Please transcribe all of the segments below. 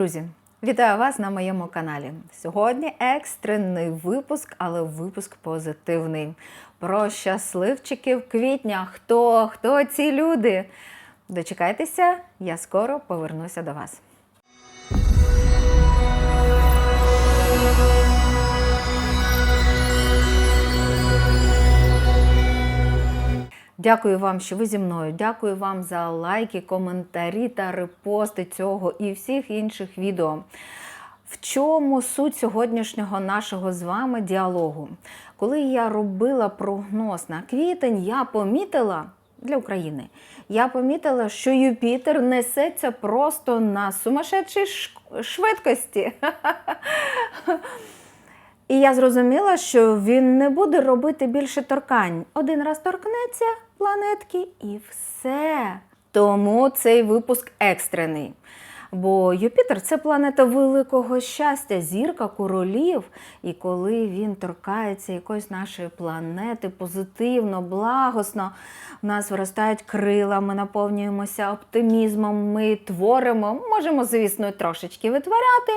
Друзі, вітаю вас на моєму каналі. Сьогодні екстрений випуск, але випуск позитивний. Про щасливчиків квітня. Хто? Хто ці люди? Дочекайтеся, я скоро повернуся до вас. Дякую вам, що ви зі мною. Дякую вам за лайки, коментарі та репости цього і всіх інших відео. В чому суть сьогоднішнього нашого з вами діалогу? Коли я робила прогноз на квітень, я помітила для України, я помітила, що Юпітер несеться просто на сумасшедшій швидкості. І я зрозуміла, що він не буде робити більше торкань. Один раз торкнеться планетки і все. Тому цей випуск екстрений. Бо Юпітер це планета великого щастя, зірка королів. І коли він торкається якоїсь нашої планети позитивно, благосно, в нас виростають крила, ми наповнюємося оптимізмом, ми творимо, можемо, звісно, трошечки витворяти,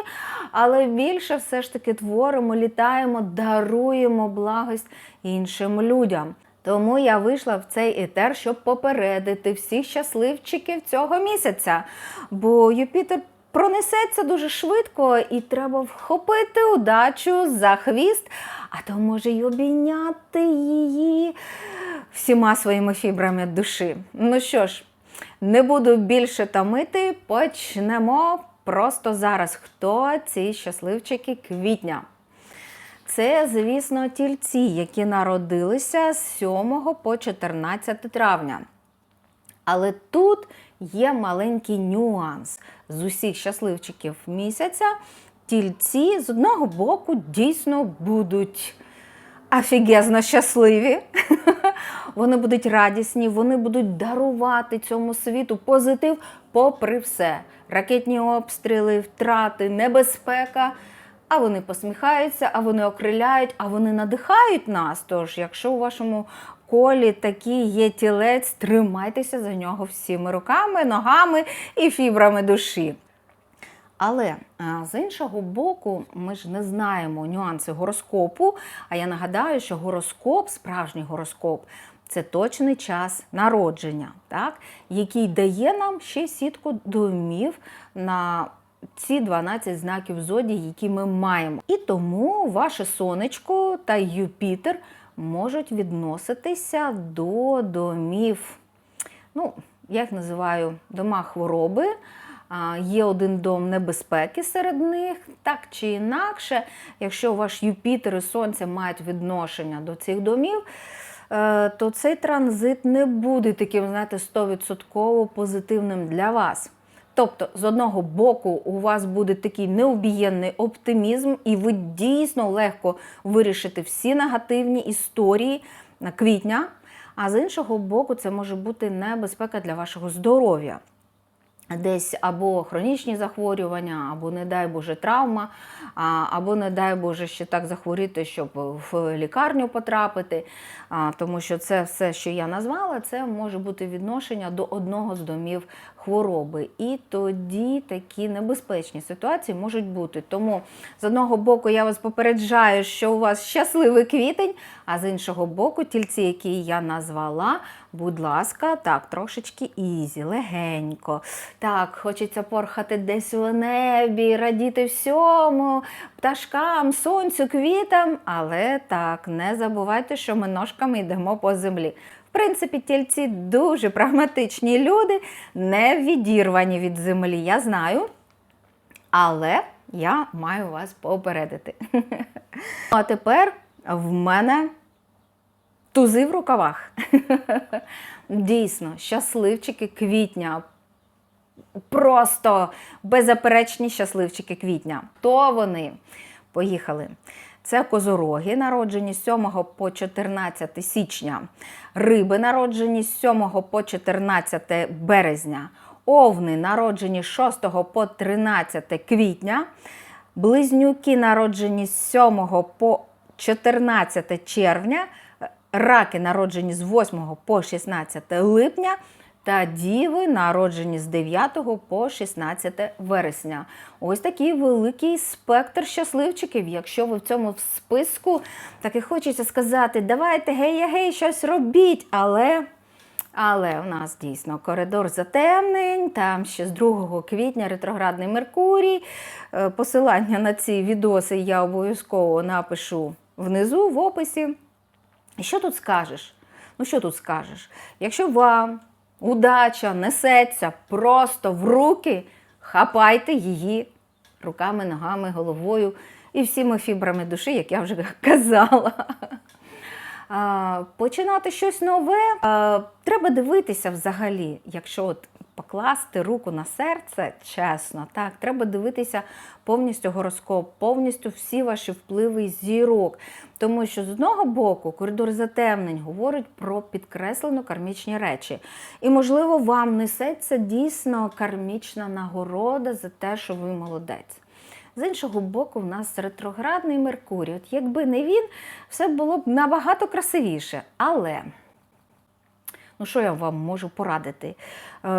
але більше все ж таки творимо, літаємо, даруємо благость іншим людям. Тому я вийшла в цей етер, щоб попередити всіх щасливчиків цього місяця. Бо Юпітер пронесеться дуже швидко, і треба вхопити удачу за хвіст, а то може й обійняти її всіма своїми фібрами душі. Ну що ж, не буду більше тамити, почнемо просто зараз. Хто ці щасливчики квітня? Це, звісно, тільці, які народилися з 7 по 14 травня. Але тут є маленький нюанс. З усіх щасливчиків місяця тільці з одного боку дійсно будуть офігезно щасливі. Вони будуть радісні, вони будуть дарувати цьому світу позитив попри все. Ракетні обстріли, втрати, небезпека. А вони посміхаються, а вони окриляють, а вони надихають нас. Тож, якщо у вашому колі такий є тілець, тримайтеся за нього всіми руками, ногами і фібрами душі. Але з іншого боку, ми ж не знаємо нюанси гороскопу. А я нагадаю, що гороскоп, справжній гороскоп, це точний час народження, так? який дає нам ще сітку домів на ці 12 знаків зодії, які ми маємо. І тому ваше сонечко та Юпітер можуть відноситися до домів. Ну, я їх називаю дома хвороби. Є один дом небезпеки серед них, так чи інакше, якщо ваш Юпітер і Сонце мають відношення до цих домів, е, то цей транзит не буде таким, знаєте, 100% позитивним для вас. Тобто, з одного боку, у вас буде такий необієнний оптимізм, і ви дійсно легко вирішите всі негативні історії на квітня. А з іншого боку, це може бути небезпека для вашого здоров'я. Десь або хронічні захворювання, або, не дай Боже, травма, або, не дай Боже, ще так захворіти, щоб в лікарню потрапити. Тому що це все, що я назвала, це може бути відношення до одного з домів хвороби. І тоді такі небезпечні ситуації можуть бути. Тому з одного боку я вас попереджаю, що у вас щасливий квітень, а з іншого боку, тільці, які я назвала, будь ласка, так, трошечки ізі, легенько. Так, хочеться порхати десь у небі, радіти всьому, пташкам, сонцю, квітам. Але так, не забувайте, що ми ножками йдемо по землі. В принципі, тільці дуже прагматичні люди, не відірвані від землі, я знаю. Але я маю вас попередити. А тепер в мене тузи в рукавах. Дійсно, щасливчики квітня. Просто беззаперечні щасливчики квітня. То вони поїхали. Це козороги, народжені з 7 по 14 січня, риби народжені з 7 по 14 березня, овни народжені з 6 по 13 квітня, близнюки народжені з 7 по 14 червня, раки народжені з 8 по 16 липня, та діви, народжені з 9 по 16 вересня. Ось такий великий спектр щасливчиків. Якщо ви в цьому списку, так і хочеться сказати, давайте гей-гей, щось робіть, але. Але у нас дійсно коридор затемнень, там ще з 2 квітня ретроградний Меркурій. Е, Посилання на ці відоси я обов'язково напишу внизу в описі. Що тут скажеш? Ну, що тут скажеш? Якщо вам удача несеться просто в руки, хапайте її руками, ногами, головою і всіми фібрами душі, як я вже казала. Починати щось нове. Треба дивитися взагалі, якщо от покласти руку на серце, чесно, так, треба дивитися повністю гороскоп, повністю всі ваші впливи зірок. Тому що з одного боку коридор затемнень говорить про підкреслено кармічні речі. І, можливо, вам несеться дійсно кармічна нагорода за те, що ви молодець. З іншого боку, в нас ретроградний Меркурій. От якби не він, все було б набагато красивіше. Але, ну що я вам можу порадити? Е,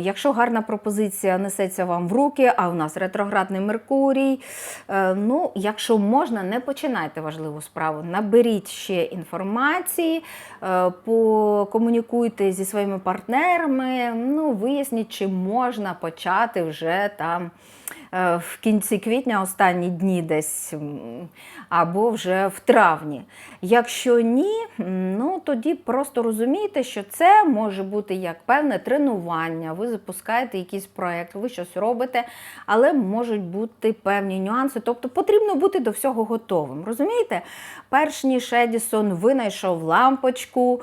якщо гарна пропозиція несеться вам в руки, а у нас ретроградний Меркурій, е, ну, якщо можна, не починайте важливу справу. Наберіть ще інформації, е, покомунікуйте зі своїми партнерами, ну, виясніть, чи можна почати вже там в кінці квітня, останні дні десь, або вже в травні. Якщо ні, ну тоді просто розумійте, що це може бути як певне тренування, ви запускаєте якийсь проєкт, ви щось робите, але можуть бути певні нюанси. Тобто потрібно бути до всього готовим. Розумієте? Перш ніж Едісон винайшов лампочку.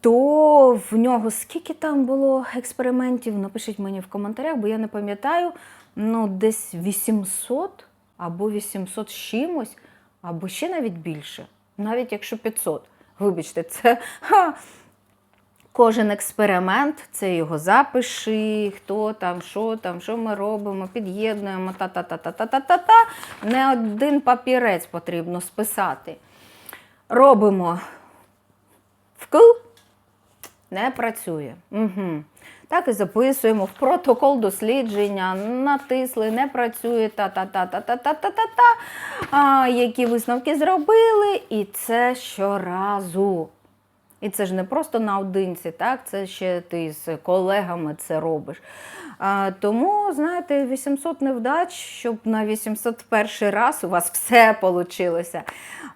То в нього скільки там було експериментів? Напишіть мені в коментарях, бо я не пам'ятаю. Ну, десь 800 або 800 з чимось, або ще навіть більше, навіть якщо 500. Вибачте, це ха, кожен експеримент, це його запиши, хто там, що там, що ми робимо, під'єднуємо, та-та-та-та-та-та-та. Не один папірець потрібно списати. Робимо вкл, не працює. Угу. Так і записуємо в протокол дослідження, натисли, не працює, та-та-та-та-та-та-та-та. А, які висновки зробили, і це щоразу. І це ж не просто наодинці, так? Це ще ти з колегами це робиш. А, тому, знаєте, 800 невдач, щоб на 801 раз у вас все вийшло.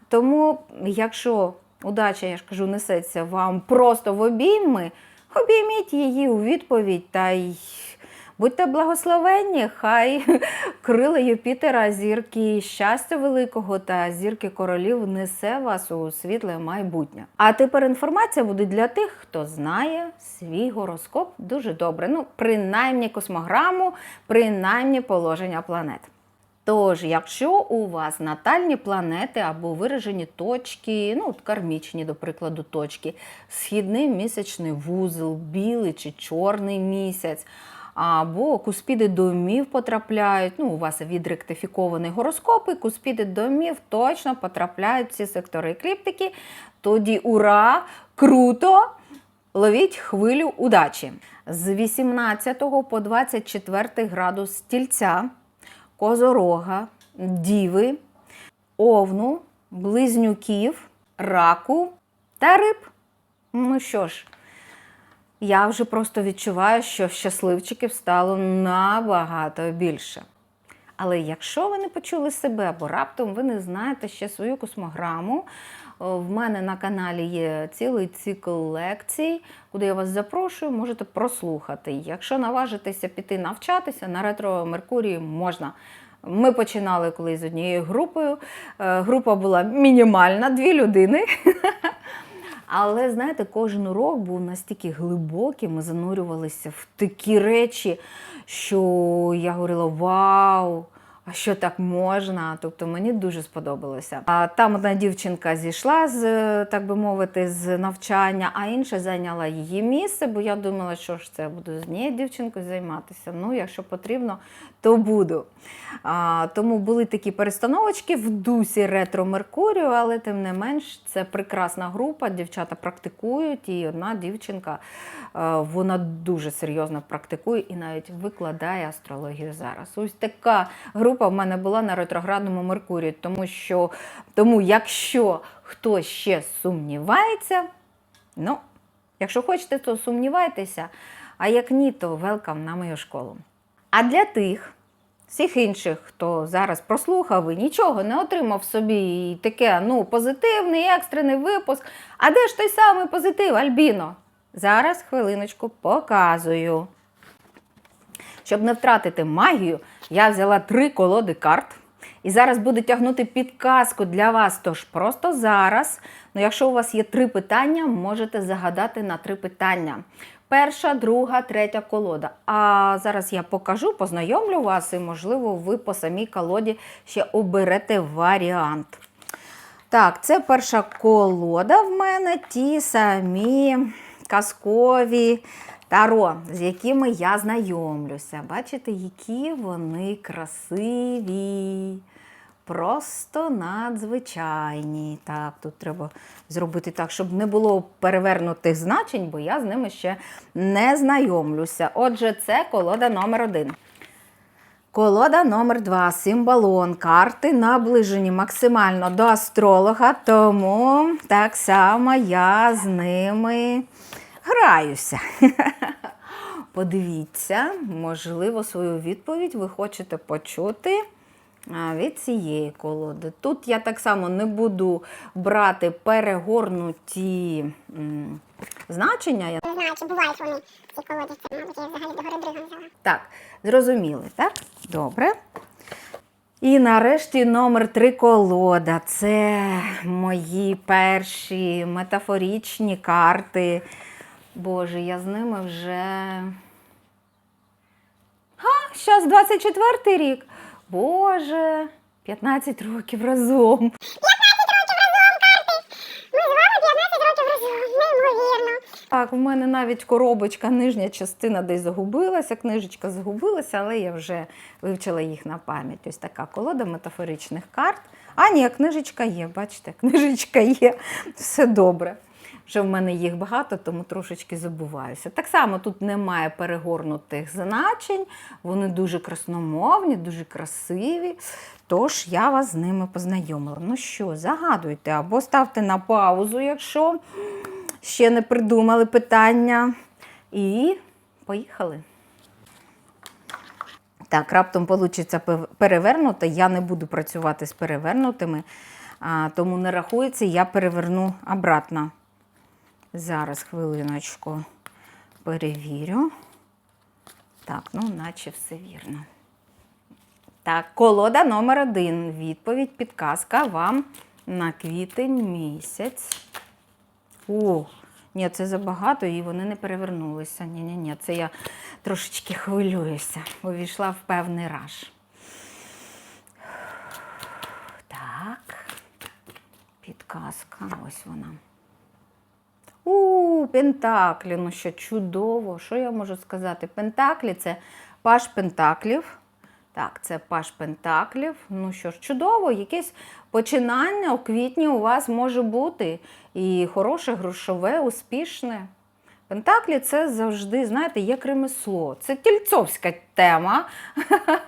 Тому, якщо удача, я ж кажу, несеться вам просто в обійми, обійміть її у відповідь та й будьте благословенні, хай крила Юпітера, зірки щастя великого та зірки королів несе вас у світле майбутнє. А тепер інформація буде для тих, хто знає свій гороскоп дуже добре. Ну, принаймні космограму, принаймні положення планет. Тож, якщо у вас натальні планети або виражені точки, ну, кармічні, до прикладу, точки, східний місячний вузол, білий чи чорний місяць, або куспіди домів потрапляють, ну, у вас відректифікований гороскоп, і куспіди домів точно потрапляють в ці сектори екліптики, тоді ура! Круто! Ловіть хвилю удачі! З 18 по 24 градус тільця козорога, діви, овну, близнюків, раку та риб. Ну що ж, я вже просто відчуваю, що щасливчиків стало набагато більше. Але якщо ви не почули себе, або раптом ви не знаєте ще свою космограму, в мене на каналі є цілий цикл лекцій, куди я вас запрошую, можете прослухати. Якщо наважитеся піти навчатися, на ретро Меркурії можна. Ми починали колись з однією групою. Е, Група була мінімальна, дві людини. Але знаєте, кожен урок був настільки глибокий, ми занурювалися в такі речі, що я говорила: Вау! А що так можна? Тобто мені дуже сподобалося. А там одна дівчинка зійшла з, так би мовити, з навчання, а інша зайняла її місце, бо я думала, що ж це буду з однією дівчинкою займатися. Ну, якщо потрібно, то буду. А, тому були такі перестановочки в дусі ретро Меркурію, але тим не менш це прекрасна група. Дівчата практикують, і одна дівчинка е, вона дуже серйозно практикує і навіть викладає астрологію зараз. Ось така група в мене була на ретроградному Меркурію, тому що тому, якщо хтось ще сумнівається, ну, якщо хочете, то сумнівайтеся, а як ні, то велкам на мою школу. А для тих, всіх інших, хто зараз прослухав і нічого не отримав собі і таке, ну, позитивний, екстрений випуск. А де ж той самий позитив, Альбіно? Зараз хвилиночку показую. Щоб не втратити магію, я взяла три колоди карт. І зараз буду тягнути підказку для вас. Тож просто зараз, ну якщо у вас є три питання, можете загадати на три питання. Перша, друга, третя колода. А зараз я покажу, познайомлю вас, і, можливо, ви по самій колоді ще оберете варіант. Так, це перша колода в мене, ті самі казкові таро, з якими я знайомлюся. Бачите, які вони красиві. Просто надзвичайні. Так, тут треба зробити так, щоб не було перевернутих значень, бо я з ними ще не знайомлюся. Отже, це колода номер один. Колода номер два. Символон. Карти наближені максимально до астролога, тому так само я з ними граюся. Подивіться, можливо, свою відповідь ви хочете почути від цієї колоди. Тут я так само не буду брати перегорнуті м, значення. Я Не знаю, чи бувають вони ці колоді. Це, мабуть, я взагалі до гори взяла. Так, зрозуміли, так? Добре. І нарешті номер три колода. Це мої перші метафорічні карти. Боже, я з ними вже. Ха, зараз 24 й рік. Боже, 15 років разом. Ми з вами 15 років разом. Неймовірно. Так, в мене навіть коробочка, нижня частина десь загубилася, книжечка загубилася, але я вже вивчила їх на пам'ять. Ось така колода метафоричних карт. А, ні, книжечка є, бачите, книжечка є, все добре. Вже в мене їх багато, тому трошечки забуваюся. Так само тут немає перегорнутих значень, вони дуже красномовні, дуже красиві. Тож я вас з ними познайомила. Ну що, загадуйте або ставте на паузу, якщо ще не придумали питання. І поїхали. Так, раптом вийде перевернуто. Я не буду працювати з перевернутими, тому не рахується, я переверну обратно. Зараз хвилиночку перевірю. Так, ну, наче все вірно. Так, колода номер один. Відповідь, підказка вам на квітень місяць. О, ні, це забагато і вони не перевернулися. Ні-ні-ні, це я трошечки хвилююся. Увійшла в певний раж. Так, підказка, ось вона. У, Пентаклі, ну що чудово. Що я можу сказати? Пентаклі це паш Пентаклів. Так, це паш Пентаклів. Ну що ж, чудово, якесь починання у квітні у вас може бути. І хороше, грошове, успішне. Пентаклі це завжди, знаєте, як ремесло. Це тільцовська тема.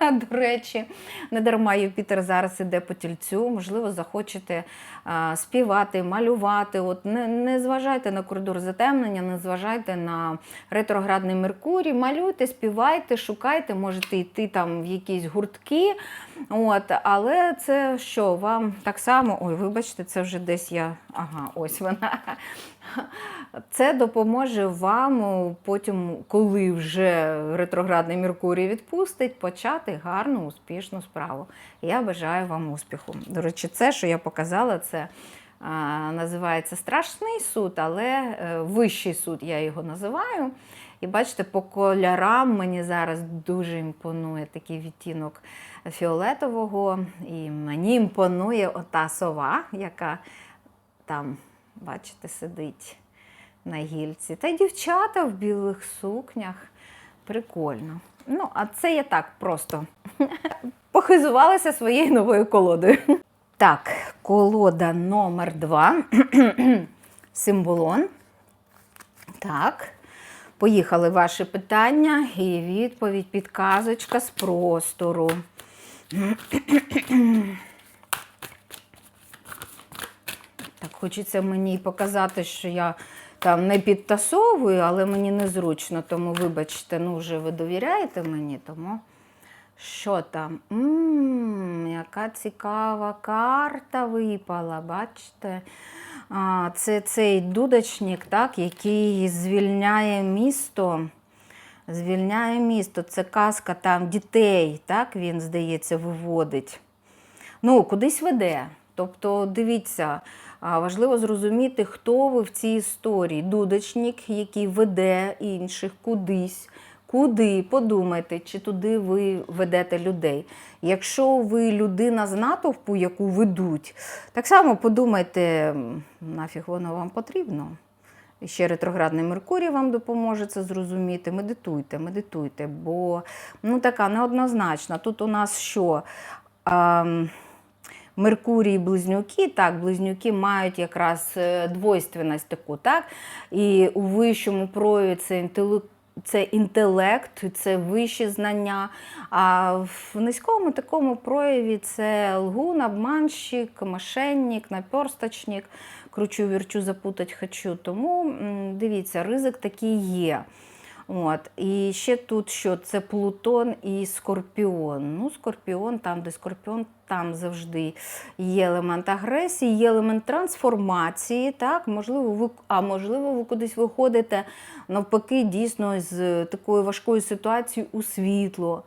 До речі, не дарма Юпітер зараз іде по тільцю. Можливо, захочете а, співати, малювати. От не, не зважайте на коридор затемнення, не зважайте на ретроградний Меркурій. Малюйте, співайте, шукайте, можете йти там в якісь гуртки. От, але це що, вам так само, ой, вибачте, це вже десь я. Ага, ось вона. Це допоможе вам потім, коли вже ретроградний Меркурій відпустить, почати гарну, успішну справу. Я бажаю вам успіху. До речі, це, що я показала, це а, називається страшний суд, але е, вищий суд я його називаю. І бачите, по кольорам мені зараз дуже імпонує такий відтінок фіолетового. І мені імпонує ота сова, яка там, бачите, сидить на гільці. Та дівчата в білих сукнях. Прикольно. Ну, а це я так просто похизувалася своєю новою колодою. Так, колода номер два. Символон. Так. Поїхали ваші питання і відповідь підказочка з простору. Так, хочеться мені показати, що я там не підтасовую, але мені незручно, тому вибачте, ну вже ви довіряєте мені, тому що там? Ммм, яка цікава карта випала, бачите? А, це цей дудочник, так, який звільняє місто. Звільняє місто. Це казка там дітей, так, він, здається, виводить ну, кудись веде. Тобто, дивіться, важливо зрозуміти, хто ви в цій історії. Дудочник, який веде інших кудись. Куди подумайте, чи туди ви ведете людей. Якщо ви людина з натовпу, яку ведуть, так само подумайте, нафіг воно вам потрібно. Ще ретроградний Меркурій вам допоможе це зрозуміти. Медитуйте, медитуйте, бо ну така неоднозначна. Тут у нас що? А, Меркурій близнюки, так, близнюки мають якраз е, двойственність таку, так? І у вищому прояві це інтелект. Це інтелект, це вищі знання. А в низькому такому прояві це лгун, обманщик, мошенник, наперсточник, кручу, вірчу, запутать хочу. Тому дивіться, ризик такий є. От. І ще тут що це Плутон і Скорпіон. Ну, Скорпіон, там, де Скорпіон, там завжди є елемент агресії, є елемент трансформації. Так? Можливо, ви, а можливо, ви кудись виходите навпаки, дійсно з такої важкої ситуації у світло.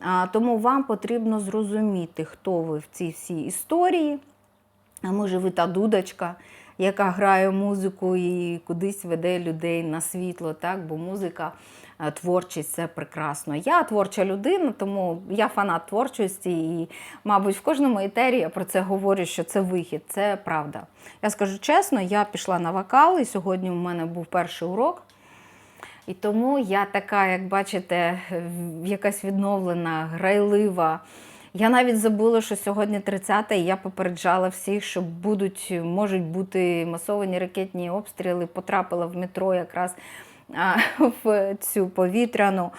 А, тому вам потрібно зрозуміти, хто ви в цій всій історії. А може, ви та дудочка, яка грає музику і кудись веде людей на світло, так? бо музика, е, творчість це прекрасно. Я творча людина, тому я фанат творчості, і, мабуть, в кожному етері я про це говорю, що це вихід, це правда. Я скажу чесно, я пішла на вокал, і сьогодні у мене був перший урок. І тому я така, як бачите, якась відновлена, грайлива. Я навіть забула, що сьогодні 30 і я попереджала всіх, що будуть, можуть бути масовані ракетні обстріли. Потрапила в метро якраз в цю повітряну,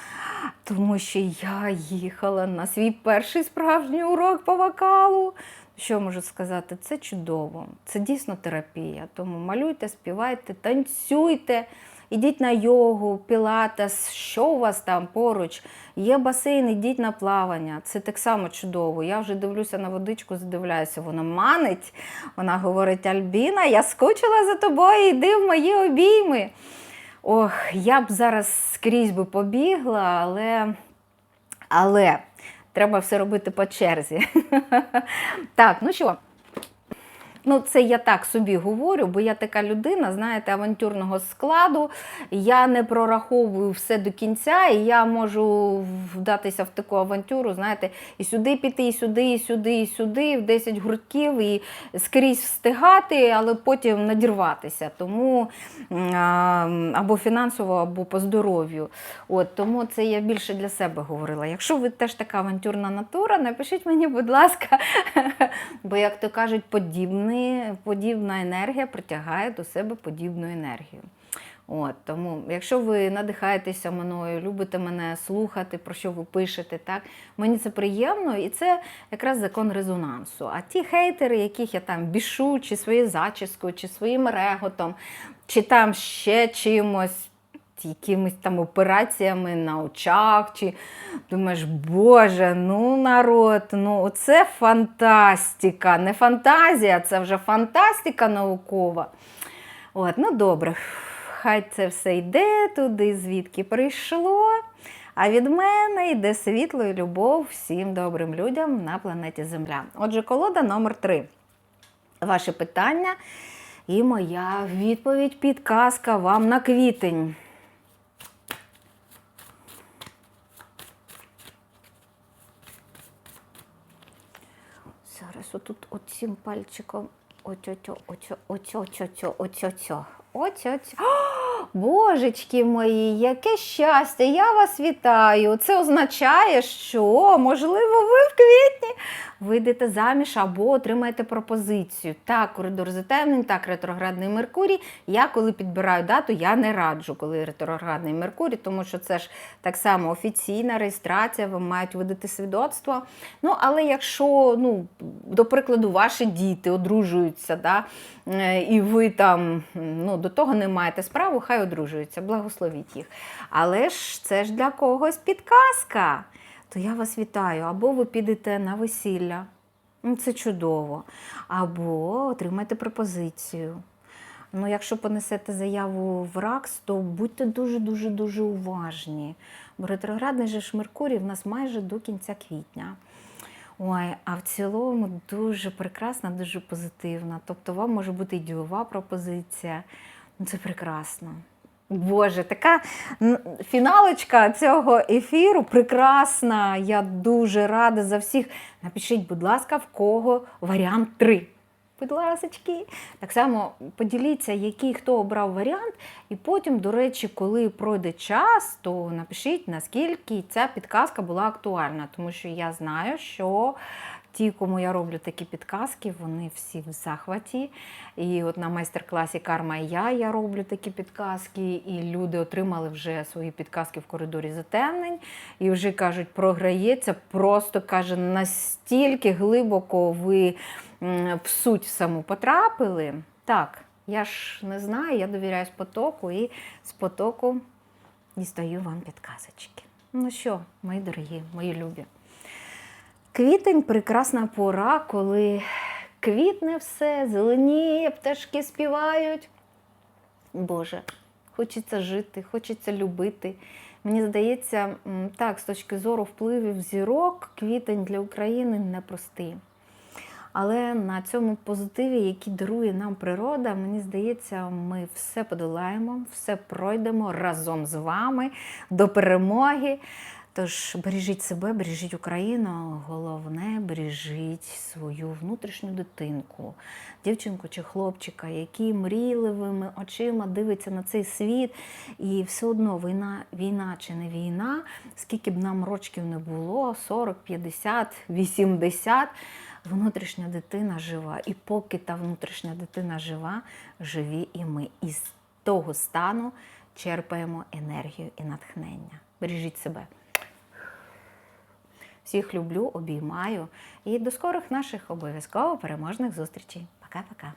тому що я їхала на свій перший справжній урок по вокалу. Що можу сказати? Це чудово, це дійсно терапія. Тому малюйте, співайте, танцюйте. Ідіть на йогу, пілатес, що у вас там поруч. Є басейн, ідіть на плавання. Це так само чудово. Я вже дивлюся на водичку, задивляюся, вона манить. Вона говорить: Альбіна, я скучила за тобою, йди в мої обійми. Ох, я б зараз скрізь би побігла, але, але треба все робити по черзі. Так, ну що? Ну, це я так собі говорю, бо я така людина, знаєте, авантюрного складу. Я не прораховую все до кінця, і я можу вдатися в таку авантюру, знаєте, і сюди піти, і сюди, і сюди, і сюди, в 10 гуртків, і скрізь встигати, але потім надірватися. Тому або фінансово, або по здоров'ю. От, тому це я більше для себе говорила. Якщо ви теж така авантюрна натура, напишіть мені, будь ласка, бо, як то кажуть, подібний, подібна енергія притягає до себе подібну енергію. От, тому, якщо ви надихаєтеся мною, любите мене слухати, про що ви пишете, так, мені це приємно, і це якраз закон резонансу. А ті хейтери, яких я там бішу, чи своєю зачіскою, чи своїм реготом, чи там ще чимось, якимись там операціями на очах, чи думаєш, Боже, ну народ, ну це фантастика. Не фантазія, це вже фантастика наукова. От, ну добре, хай це все йде туди, звідки прийшло. А від мене йде світло і любов всім добрим людям на планеті Земля. Отже, колода номер 3 Ваше питання і моя відповідь, підказка вам на квітень. Зараз отут оцим пальчиком. Оцьо-цьо, оцьо, оцьо-цьо, оцьо-цьо. Оцьо-цьо. Божечки мої, яке щастя! Я вас вітаю. Це означає, що можливо ви в квітні вийдете заміж або отримаєте пропозицію. Так, коридор затемнень, так, ретроградний Меркурій. Я коли підбираю дату, я не раджу, коли ретроградний Меркурій, тому що це ж так само офіційна реєстрація, вам мають видати свідоцтво. Ну, але якщо, ну, до прикладу, ваші діти одружуються, да, е, і ви там ну, до того не маєте справу, хай одружуються, благословіть їх. Але ж це ж для когось підказка. То я вас вітаю. Або ви підете на весілля. Ну, Це чудово. Або отримаєте пропозицію. Ну, якщо понесете заяву в РАКС, то будьте дуже-дуже дуже уважні. Бо ретроградний же ж Меркурій в нас майже до кінця квітня. Ой, а в цілому дуже прекрасна, дуже позитивна. Тобто вам може бути і ділова пропозиція. Ну, це прекрасно. Боже, така фіналочка цього ефіру прекрасна. Я дуже рада за всіх. Напишіть, будь ласка, в кого варіант 3. Будь ласочки. Так само поділіться, який хто обрав варіант, і потім, до речі, коли пройде час, то напишіть, наскільки ця підказка була актуальна, тому що я знаю, що ті, кому я роблю такі підказки, вони всі в захваті. І от на майстер-класі Карма і я я роблю такі підказки, і люди отримали вже свої підказки в коридорі затемнень, і вже кажуть, програється, просто каже, настільки глибоко ви в суть саму потрапили. Так, я ж не знаю, я довіряюсь потоку і з потоку дістаю вам підказочки. Ну що, мої дорогі, мої любі. Квітень прекрасна пора, коли квітне все, зеленіє, пташки співають. Боже, хочеться жити, хочеться любити. Мені здається, так, з точки зору впливів зірок, квітень для України непростий. Але на цьому позитиві, який дарує нам природа, мені здається, ми все подолаємо, все пройдемо разом з вами до перемоги. Тож бережіть себе, бережіть Україну. Головне, бережіть свою внутрішню дитинку, дівчинку чи хлопчика, який мрійливими очима дивиться на цей світ. І все одно війна, війна чи не війна, скільки б нам рочків не було 40, 50, 80. Внутрішня дитина жива. І поки та внутрішня дитина жива, живі і ми. І з того стану черпаємо енергію і натхнення. Бережіть себе. Всіх люблю, обіймаю і до скорих наших обов'язково переможних зустрічей. Пока-пока.